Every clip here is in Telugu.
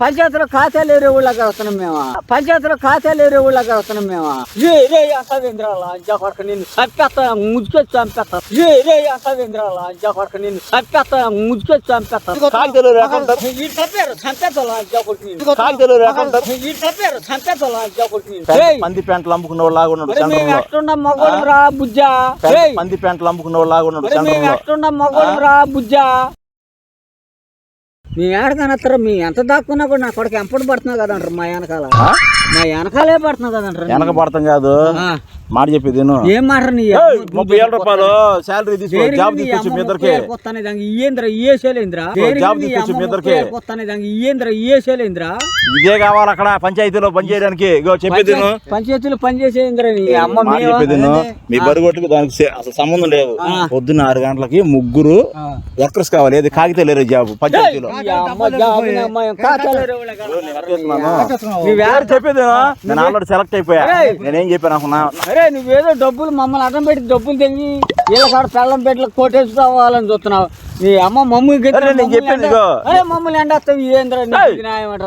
పంచాయతీలో ఖాతాలు ఏరే ఊళ్ళకి వస్తున్నాం మేము. పంచాయతీలో ఖాతాలు ఏరే ఊళ్ళకి వస్తున్నాం మేము. రే రే అసవేంద్రాల అంజా కొడక నిన్ను చంపేస్తా ముజ్జుకొచ్చి చంపేస్తా. రే రే అసవేంద్రాల అంజా కొడక నిన్ను చంపేస్తా ముజ్జుకొచ్చి చంపేస్తా. చంపారు అంజా కొడుకు చంపారు అంజా కొడుకు పంది ప్యాంట్లు అమ్ముకున్న వాళ్ళు లాగా ఉన్నాడు మరి మేము సెంటర్లో ఎట్టున్నాం మగోడు రా బుజ్జా రేయ్, పంది ప్యాంట్లు అమ్ముకున్న వాళ్ళు లాగా ఉన్నాడు మరి మేము సెంటర్లో ఎట్టున్నాం మగోడు రా బుజ్జా? మీ ఏడకనత్తరు మీ ఎంత దాక్కున్నా కూడా నా కొడుకు ఎంపటి పడుతున్నావు కదంటారు మా వెనకాల? మా వెనకాలే పడుతున్నావు కదంటారు వెనక పడతాం కాదు. మాట చెప్పేది. ఏం మాట ముప్పై వేల రూపాయలు శాలరీ తీసుకో జాబ్ తీసుకొచ్చి మీ ఇద్దరికి. ఏంద్ర జాబ్ తీసుకొచ్చి మీ ఇద్దరికి. ఏంద్ర ఇయేసేలేంద్రా ఇదే కావాలి అక్కడ పంచాయతీలో పని చేయడానికి. ఇగో చెప్పేది. పంచాయతీలు పనిచేసేంద్ర అమ్మ చెప్పేది. మీ బరుగొట్టుకు దానికి అసలు సంబంధం లేదు. పొద్దున్న ఆరు గంటలకి ముగ్గురు. వర్కర్స్ కావాలి. ఏది కాగితాలు లేరు జాబ్ పంచాయతీలో. ఏం చెప్పేది. నేను ఆల్రెడీ సెలెక్ట్ అయిపోయా. నేనేం చెప్పాను అనుకున్నా? నువ్వేదో డబ్బులు మమ్మల్ని అడ్డం పెట్టి డబ్బులు తెగి వీళ్ళ కాడ పెళ్ళం పెట్టి కొట్టేసుకోవాలని చూస్తున్నావు. నీ అమ్మ మమ్మల్ని అరే, నేను చెప్పేది మమ్మల్ని ఎండేస్తావు ఏంద్రా?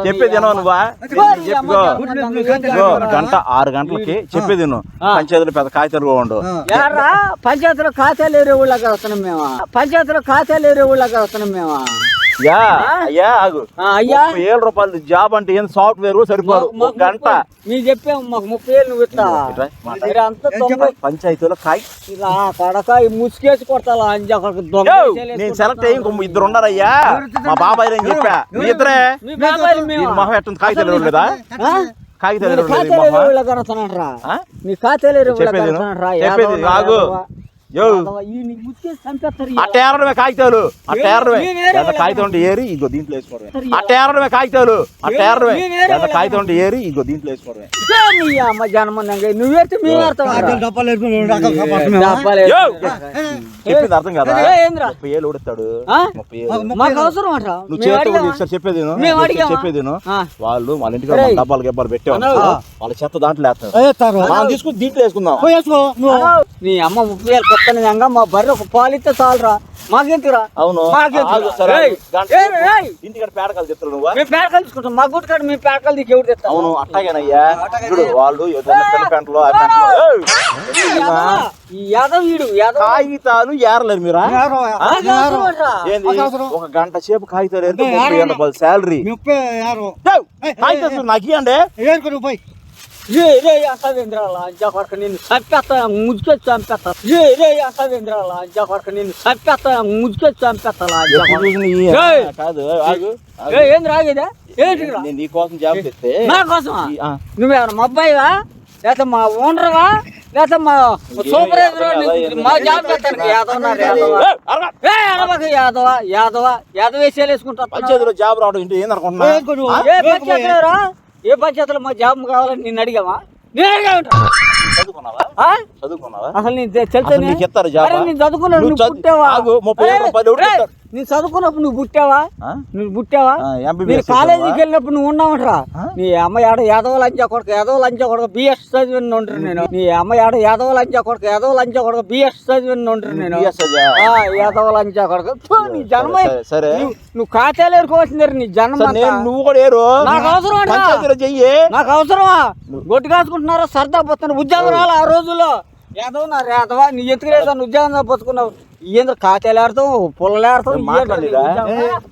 చెప్పేది నువ్వా? గంట ఆరు గంటలకి చెప్పేది. పంచాయతీలో పెద్ద కాగితాలు యారా పంచాయతీలో ఖాతాలు ఏరే ఊళ్ళకి వస్తున్నాం మేము? పంచాయతీలో ఖాతాలు ఏరే ఊళ్ళకి వస్తున్నాం మేము? యా అయ్యా ఆగు. అయ్యా. ముప్పై వేల రూపాయలు జాబ్ అంటే ఏం సాఫ్ట్వేర్ సరిపోదు. గంట. మీ చెప్పాము మాకు ముప్పై ఏళ్ళు నువ్వు ఇస్తా పంచాయతీలో కాయ. ఇలా కడక ఈ ముసుకేసి కొడతా నేను సెలెక్ట్ అయ్యి ఇంకో ఇద్దరు ఉన్నారయ్యా. మా బాబాయ్ అని చెప్పా? మీ ఇద్దరే? మొహం ఎట్టుంది? కాగితాలు లేదా? కాగితాలు మీరు ఈ ఖాతాలు చెప్పేది విను. వస్తున్నారా చెప్పేది ఆగు యో ఈ నీ ముసుకేసి చంపేస్తారు ఈ అట్ట ఏరడమే కాగితాలు ఎంత కాగితం ఉంటే ఏరి ఇంకో దీంట్లో వేసుకోవడమే. కాగితాలు ఎంత కాగితం ఉంటే ఏరి ఇంకో దీంట్లో వేసుకోవడమే. నువ్వేస్తే మేము. చెప్పింది అర్థం కదా? ముప్పై ఏళ్ళు ఉడతాడు? ముప్పై ఏళ్ళు. నువ్వు చెప్పేది? చెప్పేది. వాళ్ళు వాళ్ళ ఇంటికి. డబ్బాలు గబ్బాలు పెట్టావు అన్నావు. వాళ్ళ చెత్త దాంట్లో వేస్తారు తీసుకుని దీంట్లో వేసుకుందాం. నీ అమ్మ ముప్పై వేలు కొత్తనిదంగా మా బర్రె ఒక పాలు ఇస్తే చాలరా. మాకెందుకురా? అవును. ఇంటికాడ పేడకాలు చెప్తారు నువ్వు? మేము పేడకలు తీసుకుంటాం. మా గుడి కాడ మేము పేడకలు దిక్కు ఎవరు తెస్తాం అవును అట్టాగేనయ్యా. చూడు వాళ్ళు! ఈ యాదవ్ వీడు కాగితాలు ఏరలేరు మీరా. ఒక గంట సేపు కాగితాలు ఏరితే ముప్పై శాలరీ. ముప్పై ఆరు కాగితాలు నాకు ఇవ్వండి వేసుకో నువ్వు పోయి. రే రే అసవేంద్రాల అంజా కొడక నిన్ను చంపేస్తా ముజ్జుకొచ్చి చంపేస్తా. రే రే అసవేంద్రాల అంజా కొడక నిన్ను చంపేస్తా ముజ్జుకొచ్చి చంపేస్తా! కాదు ఆగు. ఏ, ఏంది రాగేదా ఏంటిరా నేను నీ కోసం జాబ్ తెస్తే నా కోసమా. నువ్వేమన్నా మా అబ్బాయివా లేకపోతే మా ఓనర్వా? లేకపోతే మా సూపర్వైజర్ మా జాబ్ చేస్తాను యాదవ్ యాదవ. ఏ యాదవ యాదవ యాదవ వేసేసుకుంటా పంచాయతీలో జాబ్ రావడం ఏంటి? ఏందనుకుంటున్నా ఏ పంచాయతీలో మా జాబ్ కావాలని నిన్ను అడిగామా? నేను అడిగా చదువుకున్నావా చదువుకున్నావా? అసలు నేను? అరే నేను చదువుకున్నప్పుడు నువ్వు పుట్టావా? నువ్వు పుట్టావా? మీరు? కాలేజీకి వెళ్ళినప్పుడు నువ్వు ఉన్నావంటరా? నీ అమ్మ ఆడ యాదవ లంచా కొడుకు యాదవ లంచా కొడుకు బిఎస్ చదివిన ఉంటారు నేను. నీ అమ్మ ఆడ యాదవ లంచా కొడుకు యాదవ లంచా కొడుకు బిఎస్ చదివిన ఉంటారు నేను. యాదవ లంచా కొడుకు. నీ జన్మ సరే. నువ్వు- ఖాతాలు ఏరుకోవాల్సిందే నీ జన్మ నువ్వు కూడా ఏరు. నాకు అవసరం నాకు అవసరమా? గొడ్డు కాసుకుంటున్నారా సరదా పోతున్నారు. ఉద్యోగం రాలే ఆ రోజుల్లో. యాదవ నా యాదవ నీ ఎందుకు లేదా ఉద్యోగం పోసుకున్నావు ఏంద్ర ఖాతాలు ఆడతాం పుల్లలు ఆడతాం మాట్లాడిరా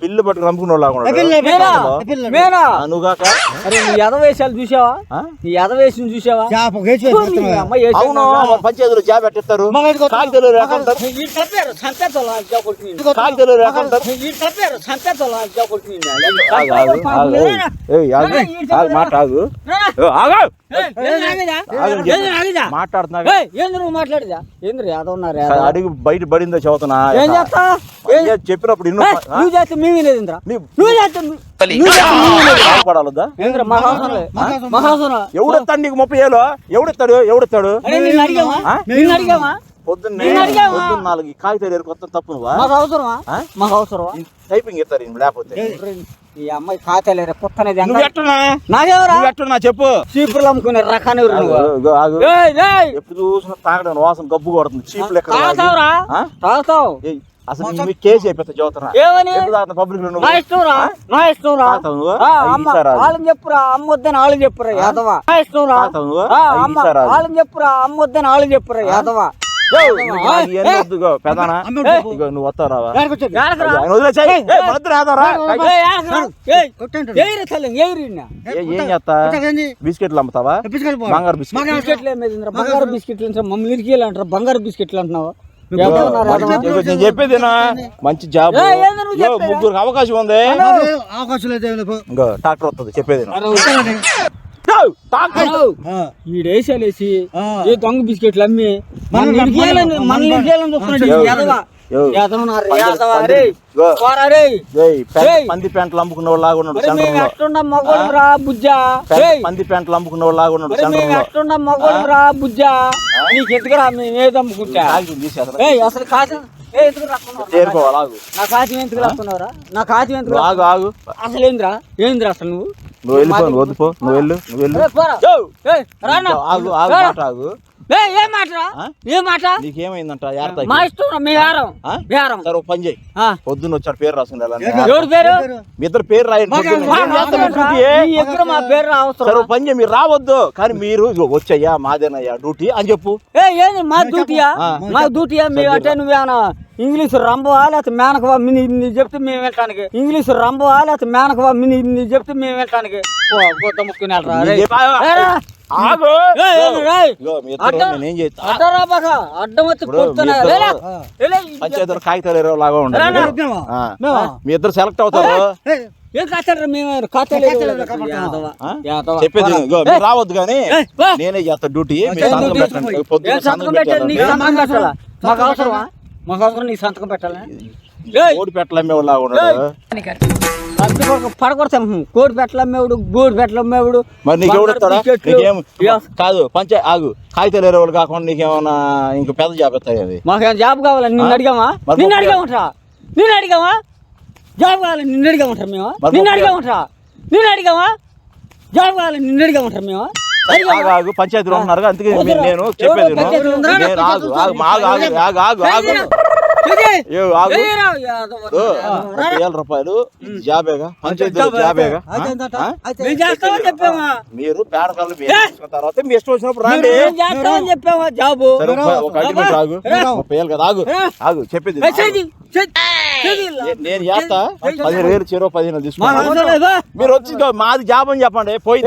పిల్లు పట్టుకు నమ్ముకున్న వాళ్ళు పిల్ల, మేనా? పిల్ల. మేనా? నువ్వుగాక అరే నీ ఎద వేషాలు చూసావా? ఆ? నీ ఎద వేషం చూసావా? అవును? పంచాయతీలో జాబ్ ఆగు, మాట ఆగు. మాట్లాడుతున్నా మాట్లాడేదా? ఏంద్ర. అడిగి బయట పడిందో చదువుతున్నా. ఏం చేస్తా? చెప్పినప్పుడు నువ్వు చేస్తే మేము నువ్వు చేస్తే. పడాలదా మహాసన ఎవడెత్తాడు నీకు ముప్పై ఏళ్ళు? ఎవడెత్తాడు? ఎవడెత్తాడు? అడిగామా? పొద్దున్నే? పొద్దున్న నాలుగు కాగితాలు ఎరుకొత్త తప్పు నువ్వా? మాకు అవసరమా? మాకు అవసరమా? టైపింగ్ ఇస్తారు ఈయన లేకపోతే. ఈ అమ్మాయి నువ్వు ఎట్టున్నా నాకెవరా? నువ్వు ఎట్టున్నా చెప్పు. చీపుర్లు అమ్ముకునే రకాన్ని ఎప్పుడు చూసినా తాగడం వాసన గబ్బు కొడుతుంది. చీప్ లెక్క తాగుతావురా? ఆ? తాగుతావు? అసలు మీద కేసు అయిపోతా చదువుతున్నా ఏమని? పబ్లిక్లో నా నువ్వు? ఇష్టం రా నా ఇష్టం రా తాగుతావు నువ్వు? ఆ, ఆ, అమ్మ ఈసారి రాదు. వాళ్ళని చెప్పురా అమ్మ వద్దని వాళ్ళని చెప్పురా యాదవ? నా ఇష్టం రా తాగుతావు నువ్వు? ఆ, ఆ, అమ్మ ఈసారి రాదు. వాళ్ళని చెప్పురా అమ్మ వద్దని వాళ్ళని చెప్పురా యాదవ? నువ్వు వస్తావు బిస్కెట్లు అమ్ముతావా బంగారు బిస్కెట్? బంగారు బిస్కెట్లు మమ్మల్ని ఇరికేయాలి అంటారా బంగారు బిస్కెట్లు అంటున్నావు నేను చెప్పేది నా మంచి జాబ్? ముగ్గురికి అవకాశం ఉంది అవకాశం లేదు డాక్టర్ వస్తుంది చెప్పేది ఆ, ఈడేసేలేసి ఆ. ఏ దొంగ బిస్కెట్లు అమ్మి మన చూస్తున్నాడు ఈ పంది- ప్యాంట్లు అమ్ముకున్న వాళ్ళు లాగా ఉన్నాడు రా బుజ్జా. పంది ప్యాంట్లు అమ్ముకున్న వాళ్ళు లాగా ఉన్నాడు రా బుజ్జా. నీకు ఎందుకురా మేము ఏది అమ్ముకుంటా? అసలు నా కాచం ఎందుకు రాస్తున్నావురా నా కాచం ఎందుకు ఆగు ఆగు. అసలు ఏంద్రా? ఏంద్రా అసలు నువ్వు? నువ్వు వెళ్ళిపో నువ్వు వద్దుపో నువ్వు వెళ్ళు నువ్వు వెళ్ళు. ఆగు ఆగు ఆగు. ఏం మాటరా ఆ? ఏం మాట నీకేమైందంట యార్తాకి? మా ఇష్టం రా, మీ హారం ఆ? మీ హారం సరే ఒక పని చేయి. ఆ. పొద్దున్న వచ్చాడు పేరు రాసుకుని ఎవరి? పేరు? మీ ఇద్దరు పేరు రాయండి. మా ఎక్కడ పేరు రా సరే అవసరం ఒక పని చేయి మీరు రావద్దు. కానీ మీరు వచ్చయ్యా మాదేనయ్యా డ్యూటీ అని చెప్పు. ఏ ఏంది మా డ్యూటీయా. మా డ్యూటీయా? మీ అంటే నువ్వేనా ఇంగ్లీష్ రంబవా లేకపోతే మేనకవా? మీ నీ చెప్తే మేము వింటానికి ఇంగ్లీష్ రంబవా లేకపోతే మేనకవా? మీ నీ చెప్తే మేము వింటానికి ఓ పంచాయతీలో కాగితాలు లాగా రా, ఉండాలి? మీ ఇద్దరు సెలెక్ట్ అవుతారు? చెప్పేది రావద్దు కానీ. నేనే చేస్తా డ్యూటీ. మాకు అవసరమా? మాకు అవసరం నీకు సంతకం పెట్టాలా? ఏయ్, కోడి పెట్టలమ్మే లాగా ఉన్నాడు. సంతకం కొరకు పడగొడతాం. కోడి పెట్టలమ్మేవుడు గోడు పెట్టలమ్మేవుడు మరి నీకు. కాదు పంచాయ ఆగు. కాగితాలు ఎరవలు కాకుండా నీకేమన్నా ఇంక పెద్ద జాబ్ అది మాకేం జాబ్ కావాలని నిన్ను? అడిగామా? నిన్ను అడిగామంటరా? నిన్ను అడిగామా? జాబ్ కావాలని నిన్ను అడిగామంటారు మేము? నిన్ను అడిగామంటారా? నిన్ను అడిగామా? జాబ్ కావాలని నిన్ను అడిగామంటారు మేము? ఆగు పంచాయతీలో ఉన్నారు అందుకే. నేను చెప్పేది ఆగు ఆగు ఆగు ఆగు ఆగు వేల రూపాయలు? జాబేగా పంచాయతీలో జాబేగా మీరు తీసుకున్న తర్వాత మీ ఇష్టం వచ్చినప్పుడు రండి. మేము చేస్తామని చెప్పామా జాబు? ఒక-. ముప్పై కదా. ఆగు. చెప్పేది. నేను చేస్తా. పదిహేను వేలు చెరో పదిహేను మాకు తీసుకున్నా మీరు వచ్చి మాది జాబ్ అని చెప్పండి పోయి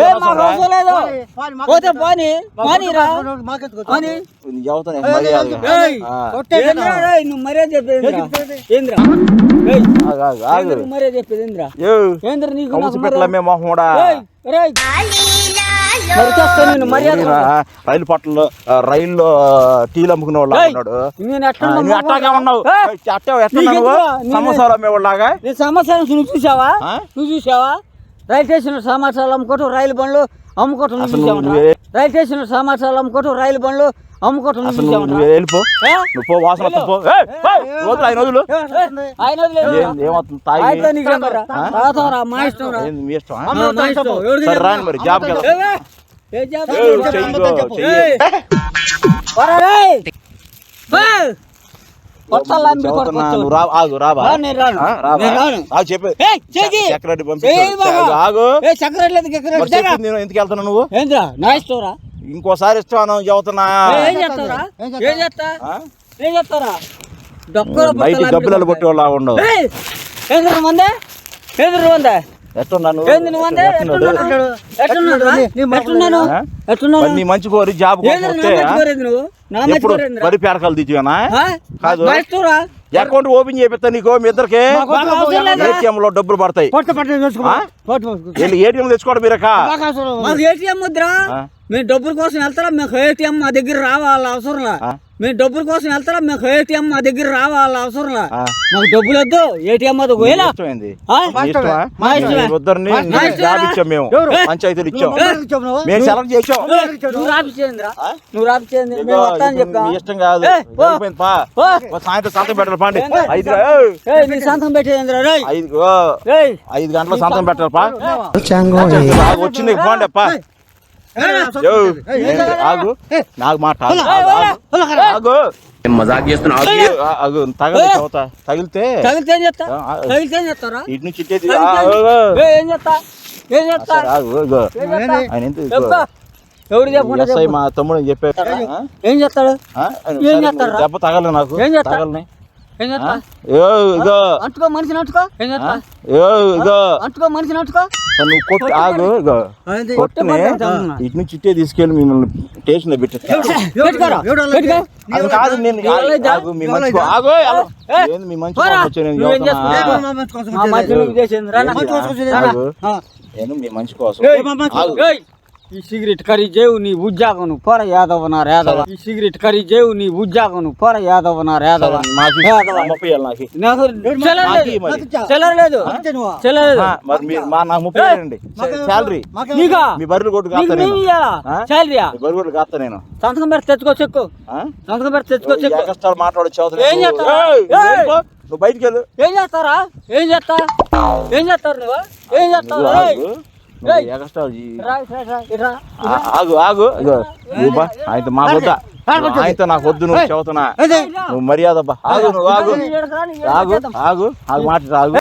పోతే పోనీ. పోనీరా మర్యాద చెప్పేది ఏంద్రా? నీకు పెట్టలే మేము రైలు పట్లలో ఆ, రైల్లో టీలు అమ్ముకునే వాళ్ళు నువ్వు అట్టాగా ఉన్నావు. సమోసాలు సమాచారం నువ్వు చూసావా? నువ్వు చూసావా? రైలు స్టేషన్ సమాచారాలు అమ్ముకోవటం రైలు బండ్లు అమ్ముకోవటం రైలు స్టేషన్ సమాచారాలు అమ్ముకోవటం రైలు బండ్లు అమ్ముకోవటం వెళ్ళిపో. నువ్వు పో వాసన పో. ఆయన ఆయన ఏమవుతుంది తాగి? మా ఇష్టం రాని మరి జాబ్ ఏయ్, నువ్వు ఎందుకు ఇష్టం ఇంకోసారి ఇస్తాను చదువుతున్నా ఏం చేస్తావురా? ఏం ఏం చేస్తా? ఆ? ఏం చేస్తారా డొక్కర బయట గబ్బిలాలు కొట్టేవాళ్ళు ఉండవు. ఏంద్ర మందే? ఏంద్ర మందే? నీ మంచి కోరి జాబ్ ఎప్పుడు? వరి పేరకాలు? కాదు. అకౌంట్ ఓపెన్ చేపిస్తా నీకు మీ ఇద్దరికి? అవసరం? ఏటీఎం లో డబ్బులు పడతాయి. ఏటీఎం తెచ్చుకోవడం మీరక? అవసరం. ఏటీఎం వద్దురా. ఆ? మేము డబ్బుల కోసం వెళ్తారా? మీకు ఏటీఎం మా దగ్గర రావాల? అవసరంలా? ఆ? మేము డబ్బుల కోసం వెళ్తారా? మీకు ఏటీఎం మా దగ్గర రావాల అవసరంలా. మాకు డబ్బులు వద్దు ఏటీఎం వద్దు పోయేలా? మేము? పంచాయతీలు ఇచ్చాం? మేము సెలెక్ట్ చేసాం. నువ్వు రాపిచ్చేంద్రా ఆ? నువ్వు రాపిచ్చేంది ఇదిగో, మేము వస్తాను ఇది చెప్పా మీ ఇష్టం కాదు. సాయంత్రం పెట్టాలి పాండి? ఐదు పెట్టేంద్రా ఐదు గంటల పెట్టాలి పా. వచ్చింది పోండి ఆగు. నాకు మాట ఆగు, ఏయ్, ఆగు, ఏయ్, ఆగు. ఆగు మజాక్ చేస్తున్నావు ఆ, ఆగు, తగలు ఏ? చదువుతా తగిలితే తగిలితే ఏం చేస్తా. తగిలితే ఏం చేస్తారా ఇటు నుంచి ఇట్టేది. ఏ, ఏం చేస్తా చేస్తా ఆయన ఎంత ఎవరు చెప్పకుండా ఎస్ఐ చెప్పు. మా తమ్ముడు చెప్పాడు? ఏం చేస్తాడు? ఏం సరే, చేస్తాడురా? దెబ్బ తగలే నాకు ఏం చేస్తా? అంటుకో మనిషిని అంటుకో. అంటుకో మనిషిని అంటుకో. నువ్వు కొట్టు ఆగు? కొట్టునే ఇటు నుంచి ఇట్టే తీసుకెళ్ళి మిమ్మల్ని స్టేషన్లో పెట్టి కాదు నేను? ఆగు, మీ మంచి? ఆగు ఏంది మీ మంచి వచ్చాను నేను? మా మంచి కోసం ఈ సిగరెట్ కర్రీ చేవు నీ ఉద్యోగం పోర యాదవ నా యాదవ ఈ సిగరెట్ కర్రీ చేవు నీ ఉద్యోగం పోర యాదవ నా యాదవ నేను. సంతకం పెడితే తెచ్చుకో చెక్కు. ఆ? సంతకం పెడితే తెచ్చుకో చెక్కు. ఏం చేస్తావు? ఏయ్! నువ్వు బయటికి వెళ్ళు. ఏం చేస్తారా ఏం చేస్తా? ఏం చేస్తారు నువ్వు? ఏం చేస్తావు! ఆగు. ఆగు. ఆయనతో మా వద్ద. ఆయనతో నాకు వద్దు నువ్వు చదువుతున్నా ఏంది? నువ్వు మర్యాద ఆగు నువ్వు ఆగు. ఆగు. ఆగు ఆగు మాట ఆగు.